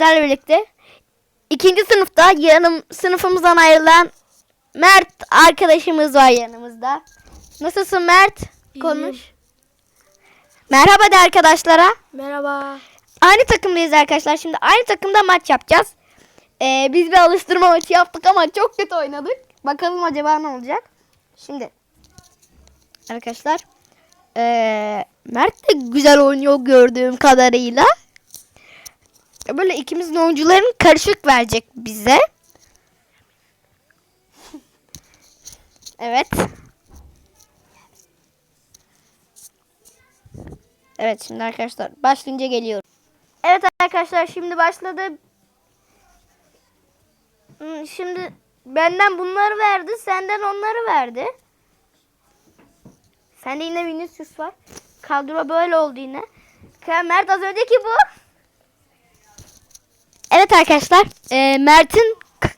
sizlerle birlikte ikinci sınıfta yanım sınıfımızdan ayrılan Mert arkadaşımız var yanımızda. Nasılsın Mert? Konuş. Merhaba de arkadaşlara. Merhaba. Aynı takımdayız arkadaşlar. Şimdi aynı takımda maç yapacağız. Ee, biz bir alıştırma maçı yaptık ama çok kötü oynadık. Bakalım acaba ne olacak. Şimdi arkadaşlar ee, Mert de güzel oynuyor gördüğüm kadarıyla. Böyle ikimizin oyuncuların karışık verecek bize. Evet. Evet şimdi arkadaşlar başlayınca geliyor. Evet arkadaşlar şimdi başladı. Hmm, Şimdi benden bunları verdi, senden onları verdi. Sende yine Vinicius var. Kadro böyle oldu yine. Mert az önceki bu. Evet arkadaşlar, e, Mert'in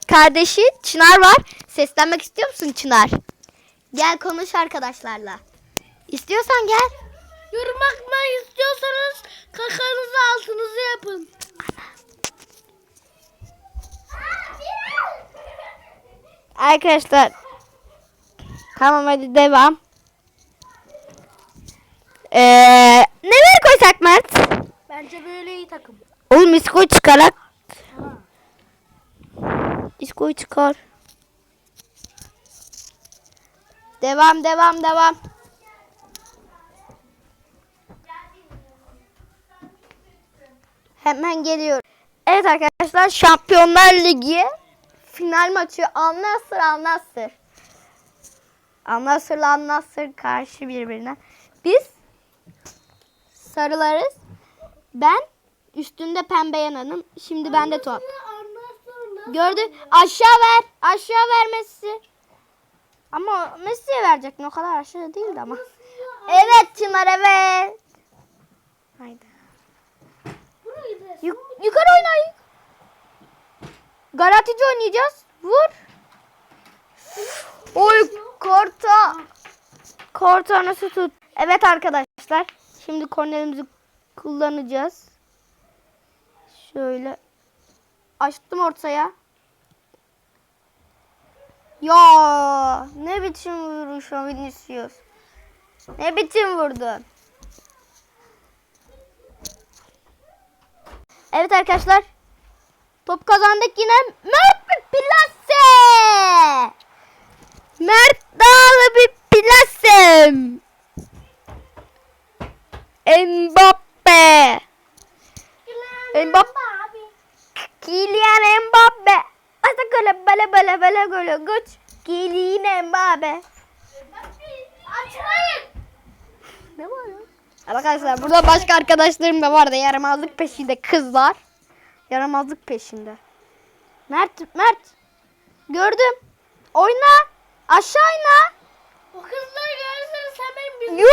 kardeşi Çınar var. Seslenmek istiyor musun Çınar? Gel konuş arkadaşlarla. İstiyorsan gel. Yorum atmayı istiyorsanız kakanızı altınızı yapın. Arkadaşlar. Tamam hadi devam. Ee, neler koysak Mert? Bence böyle iyi takım. Oğlum iskoyu çıkarak. İskoyu çıkar. Devam devam devam. Hemen geliyor. Evet arkadaşlar Şampiyonlar Ligi final maçı Al Nassr Al Nassr. Al Nassr'la Al Nassr karşı birbirine. Biz sarılarız. Ben üstünde pembe yananım. Şimdi bende top. Gördü. Aşağı ver. Aşağı ver Messi. Ama Messi'ye verecek. O kadar aşağı değildi ama. Evet Çınar evet. Haydi. Yuk- yukarı oynayın. Garantici oynayacağız. Vur. Oy korta. Korta nasıl tut? Evet arkadaşlar. Şimdi kornerimizi kullanacağız. Şöyle açtım ortaya. Ya ne biçim vuruş o Vinicius. Ne biçim vurdun? Evet arkadaşlar. Top kazandık yine. Mert bir plase. Mert Dağlı bir plase. Mbappe. Mbappe. Kylian Mbappe. Hasta böyle böyle böyle böyle böyle güç. Kylian Mbappe. Açmayın. Ne var ya? Arkadaşlar burada başka arkadaşlarım da var da yaramazlık peşinde kızlar. Yaramazlık peşinde. Mert, Mert. Gördüm. Oyna. Aşağı oyna. O kızları. Yoo!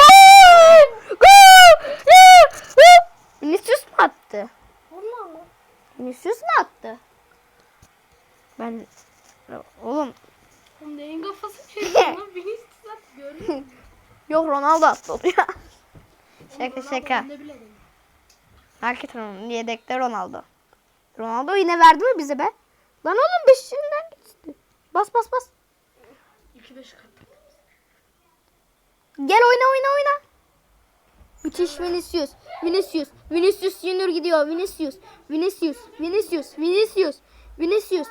Gol! Yoo! Yoo! Vinicius mu attı? Onlar mı? Vinicius mu attı? Ben oğlum Oğlum neyin kafası çekiyor? Beni istisat görüyor musun? yok Ronaldo attı onu ya. Şaka şaka. De bilemedim. Hakikaten onun yedekte Ronaldo. Ronaldo yine verdi mi bize be? Lan oğlum beşinden geçti. Bas bas bas. 2-5 kat. Gel oyna oyna oyna. Müthiş Vinicius. Vinicius. Vinicius Junior gidiyor. Vinicius. Vinicius. Vinicius. Vinicius. Vinicius.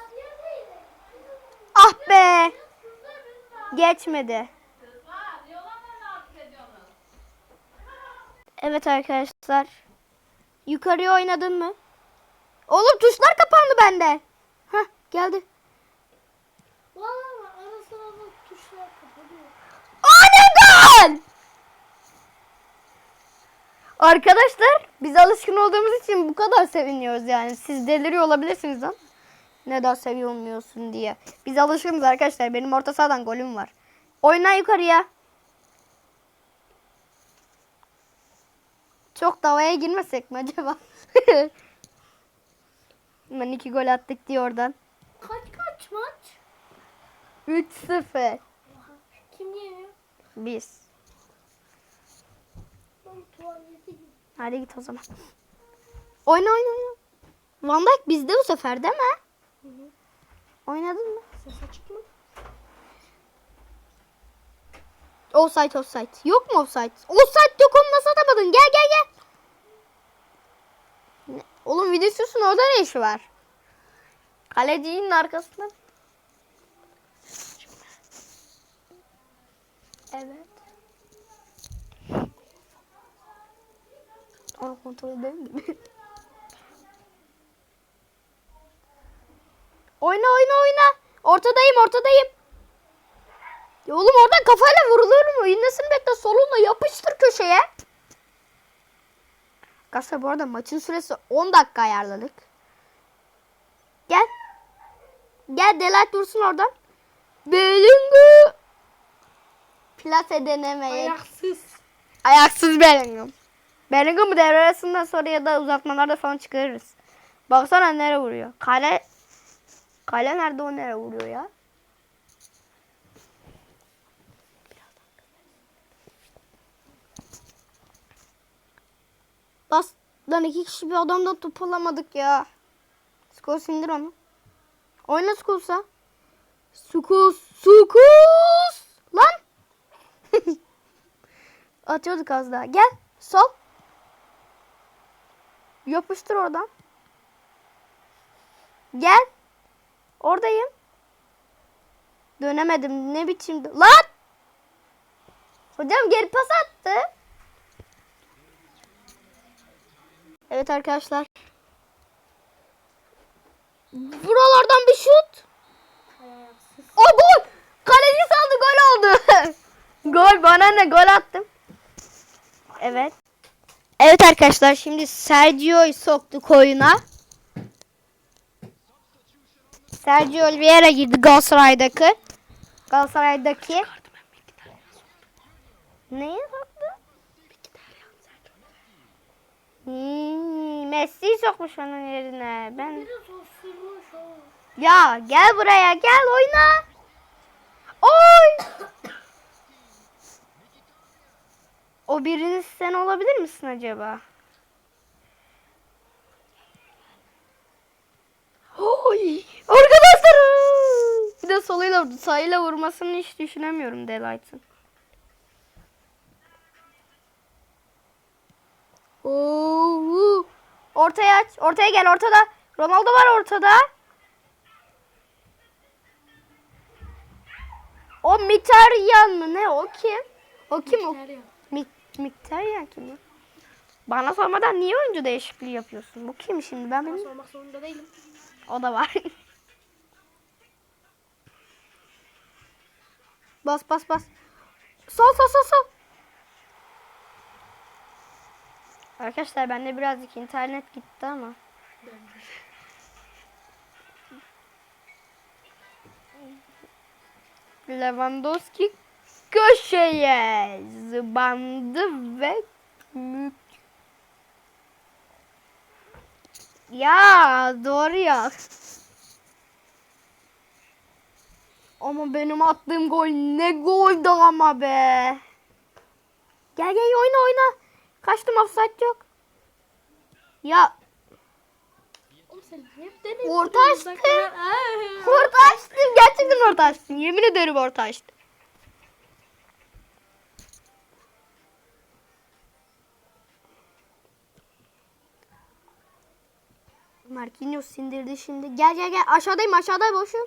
Ah be. Geçmedi. Evet arkadaşlar. Yukarıya oynadın mı? Oğlum tuşlar kapandı bende. Hah geldi. Valla ara sıra da tuşlar kapanıyor. Aniden! Arkadaşlar biz alışkın olduğumuz için bu kadar seviniyoruz yani. Siz deliriyor olabilirsiniz lan. Neden seviyormuyorsun diye. Biz alışkınız arkadaşlar. Benim orta sahadan golüm var. Oyna yukarıya. Çok davaya girmesek mi acaba? ben iki gol attık diye oradan. Kaç kaç maç? 3-0. Kim yeniyor? Biz. Hadi git o zaman. Oyna oyna oyna. Van Dijk bizde bu sefer değil mi? Oynadın mı? Ses açık mı? Offside offside. Yok mu offside? Offside yok onu nasıl atamadın? Gel gel gel. Ne? Oğlum Vinicius'un orada ne işi var? Kalecinin arkasında. Evet. Onu kontrol edelim mi? oyna oyna oyna. Ortadayım ortadayım. Ya oğlum oradan kafayla vurulur mu? İnnesini bekle solunla yapıştır köşeye. Arkadaşlar bu arada maçın süresi 10 dakika ayarladık. Gel. Gel Delight dursun oradan. Bellingham. Plase denemeye. Ayaksız. Ayaksız Bellingham. Bellingham'ı devre arasından sonra ya da uzatmalarda falan çıkarırız. Baksana nereye vuruyor. Kale Kale nerede o nereye vuruyor ya? Bas lan iki kişi bir adamdan top alamadık ya. Skor sindir onu. Oyna Skuls'a. Skus, Skus. Lan. Atıyorduk az daha. Gel. Sol. Yapıştır oradan. Gel. Oradayım. Dönemedim. Ne biçim... Lan! Hocam geri pas attı. Evet arkadaşlar. Buralardan bir şut. O gol. Kaleci saldı gol oldu. gol bana ne gol attım. Evet. Evet arkadaşlar şimdi Sergio'yu soktuk oyuna. Sergio Oliveira girdi Galatasaray'daki. Galatasaray'daki. Neye soktu? Hmm, Messi'yi sokmuş onun yerine. Ben ya gel buraya gel oyna. Oy. O biriniz sen olabilir misin acaba? Oy. Arkadaşlar. Bir de soluyla vurdu. Sağıyla vurmasını hiç düşünemiyorum Delight'ın. Oo. Ortaya aç. Ortaya gel ortada. Ronaldo var ortada. O Mkhitaryan mı ne o kim? O kim o? Nereye? Mi Mkhitaryan kim ya? Bana sormadan niye oyuncu değişikliği yapıyorsun? Bu kim şimdi? Ben Ben bilmiyorum. sormak zorunda değilim. O da var. bas bas bas. Sol sol sol sol. Arkadaşlar bende birazcık internet gitti ama. Lewandowski köşeye zıbandı ve mük. Ya doğru ya. Ama benim attığım gol ne goldü ama be. Gel gel oyna oyna. Kaçtım offside yok. Ya. Orta açtı. Aa. orta açtım. Gerçekten orta açtım. Yemin ederim orta açtım. Marquinhos sindirdi şimdi. Gel gel gel. Aşağıdayım aşağıda boşum.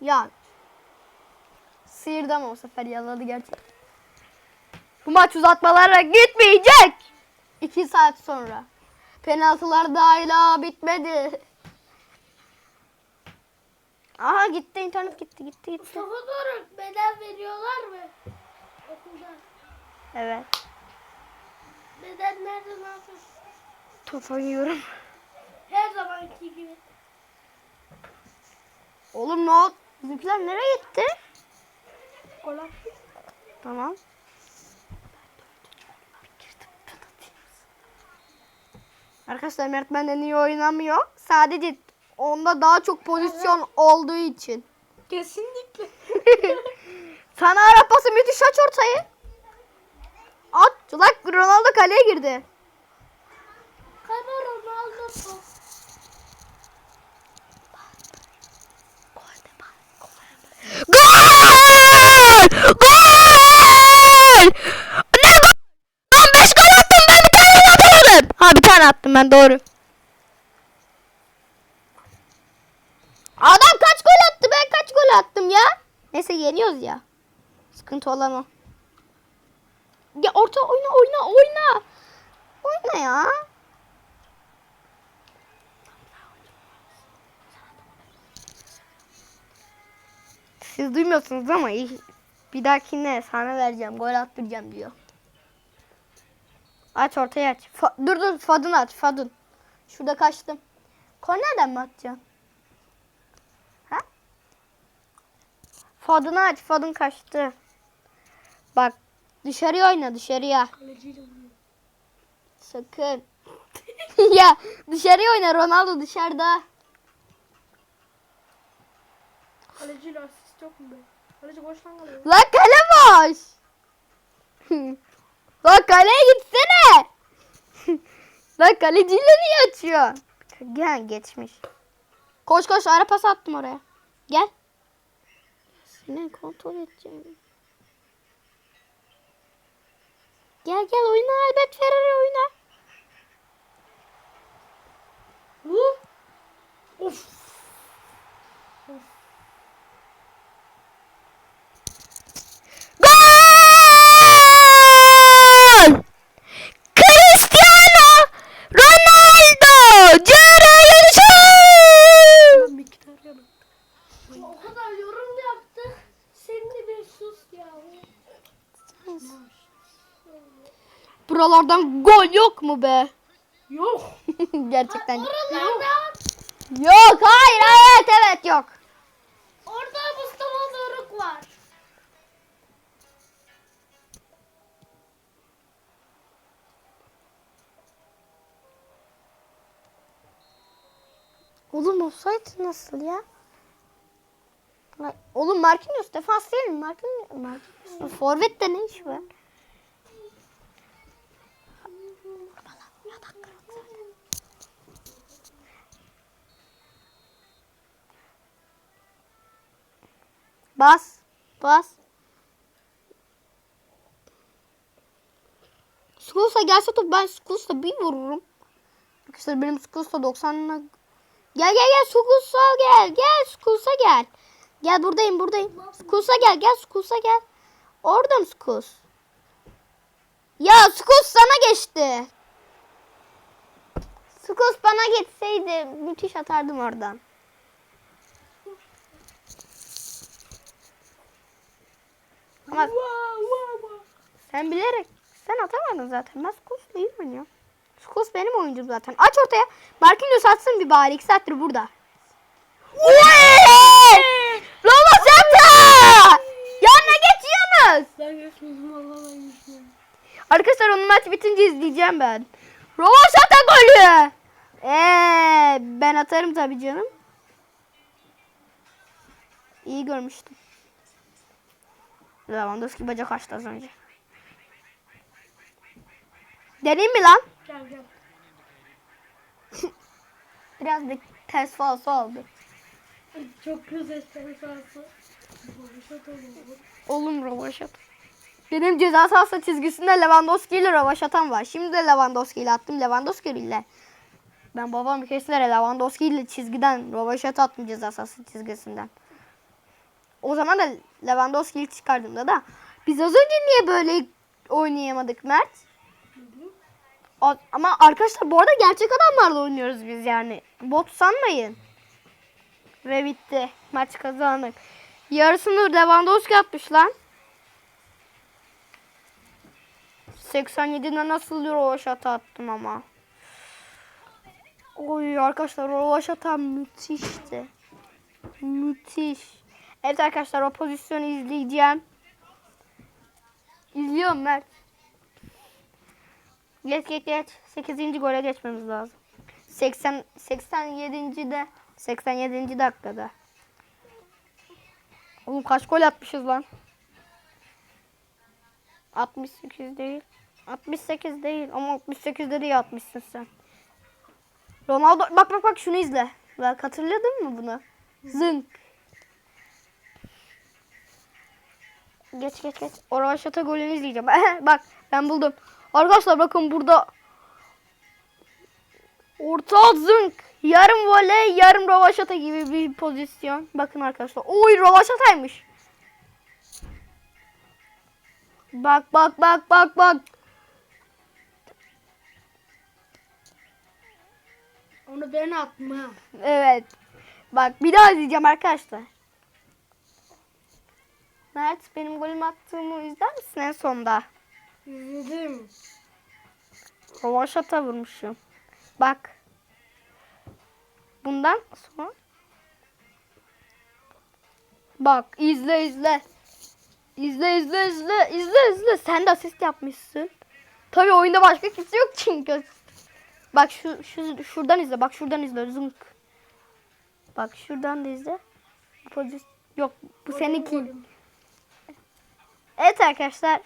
Ya. Sıyırdı ama o sefer yaladı gerçekten. Bu maç uzatmalara gitmeyecek. İki saat sonra. Penaltılar da hala bitmedi. Aha gitti internet gitti gitti gitti. Mustafa Doruk bedel veriyorlar mı? Okulda. Evet. Bedel nerede ne yapıyorsun? Top oynuyorum. Her zamanki gibi. Oğlum ne oldu? Bizimkiler nereye gitti? Attı. Tamam. Arkadaşlar Mert benden iyi oynamıyor. Sadece onda daha çok pozisyon olduğu için. Kesinlikle. Sana ara pası müthiş aç ortayı. At. Lan Ronaldo kaleye girdi. Kayma Ronaldo Gol! Gol! Ne gol? Lan 5 gol attım ben bir tane atamadım. Ha bir tane attım ben doğru. Adam kaç gol attı ben kaç gol attım ya. Neyse yeniyoruz ya. Sıkıntı olan o. Ya orta oyna oyna oyna. Oyna ya. Siz duymuyorsunuz ama bir dahakine sana vereceğim. Gol attıracağım diyor. Aç ortaya aç. Fa- dur dur Fadun aç Fadun. Şurada kaçtım. Kornerden mi atacaksın? Ha? Fadun'u aç. Fadun kaçtı. Bak dışarıya oyna dışarıya. Sakın. ya dışarıya oyna Ronaldo dışarıda. Asist yok mu be? Kaleci boş lan kalıyor. Lan kale boş. Lan kaleye gitsene. Lan kaleciyle niye açıyor? Gel geçmiş. Koş koş ara pas attım oraya. Gel. Seni kontrol edeceğim. Gel gel oyna Albert Ferrari oyna. Hı? Of. Buralardan gol yok mu be? Yok. Gerçekten. Oralarda. Yok hayır evet evet yok. Orada Mustafa Doruk var. Oğlum offside nasıl ya? Oğlum Marquinhos defans değil mi? Marquinhos, Marquinhos. Forvet'te ne iş var? Bas. Bas. Skuls'a gelse top ben Skuls'a bir vururum. Arkadaşlar benim Skuls'a 90'ına Gel gel gel Skuls'a gel. Gel Skuls'a gel. Gel buradayım buradayım. Skuls'a gel gel Skuls'a gel. Orada mı Skuls? Ya Skuls sana geçti. Skuls bana geçseydi müthiş atardım oradan. Ama sen bilerek sen atamadın zaten. Ben Skuls'la iyi oynuyorum. Skuls benim oyuncum zaten. Aç ortaya. Marquinhos atsın bir bari. İki saattir burada. Roma Santa! Ya ne geçiyorsunuz? Ben geçmedim valla ben geçmedim. Arkadaşlar onun maç bitince izleyeceğim ben. Roma Santa golü. Eee ben atarım tabii canım. İyi görmüştüm. Lewandowski bacak açtı az önce. Deneyim mi lan? Gel gel. Biraz da ters falso oldu. Çok güzel. Boşa dolu. Oğlum Ravaşat. Benim ceza sahası çizgisinde Lewandowski ile Ravaşat'am var. Şimdi de Lewandowski ile attım. Lewandowski ile. Ben babam bir kesilere Lewandowski ile çizgiden Ravaşat attım ceza sahası çizgisinden. O zaman da Lewandowski'yi çıkardığımda da biz az önce niye böyle oynayamadık Mert? Ama arkadaşlar bu arada gerçek adamlarla oynuyoruz biz yani. Bot sanmayın. Ve bitti. Maç kazandık. Yarısını Lewandowski atmış lan. 87'de nasıl rovaşata attım ama. Oy arkadaşlar rovaşata müthişti. Müthiş. Evet arkadaşlar o pozisyonu izleyeceğim. İzliyorum Mert. Geç geç geç. 8. gole geçmemiz lazım. 80 87. de 87. dakikada. Oğlum kaç gol atmışız lan? 68 değil. 68 değil ama 68'de de iyi atmışsın sen. Ronaldo bak bak bak şunu izle. Bak hatırladın mı bunu? Zınk. Geç geç geç. Oraşata golünü izleyeceğim. bak ben buldum. Arkadaşlar bakın burada Orta zınk. Yarım voley, yarım rovaşata gibi bir pozisyon. Bakın arkadaşlar. Oy rovaşataymış. Bak bak bak bak bak. Onu ben atmam. Evet. Bak bir daha izleyeceğim arkadaşlar. Mert benim golüm attığımı izler misin en sonda? İzledim. Rovaşata vurmuşum. Bak. Bundan sonra. Bak izle izle. İzle izle izle izle izle. Sen de asist yapmışsın. Tabii oyunda başka kimse yok çünkü. Bak şu, şu şuradan izle. Bak şuradan izle. Zınk. Bak şuradan da izle. Bu pozisyon yok. Bu seninki. Evet arkadaşlar.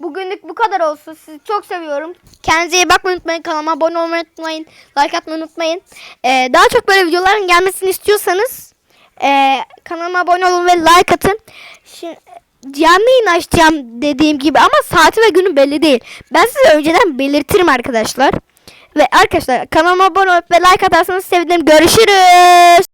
Bugünlük bu kadar olsun. Sizi çok seviyorum. Kendinize iyi bakmayı unutmayın. Kanalıma abone olmayı unutmayın. Like atmayı unutmayın. Ee, daha çok böyle videoların gelmesini istiyorsanız ee, kanalıma abone olun ve like atın. Şimdi, canlı yayın açacağım dediğim gibi ama saati ve günü belli değil. Ben size önceden belirtirim arkadaşlar. Ve arkadaşlar kanalıma abone olup ve like atarsanız sevinirim. Görüşürüz.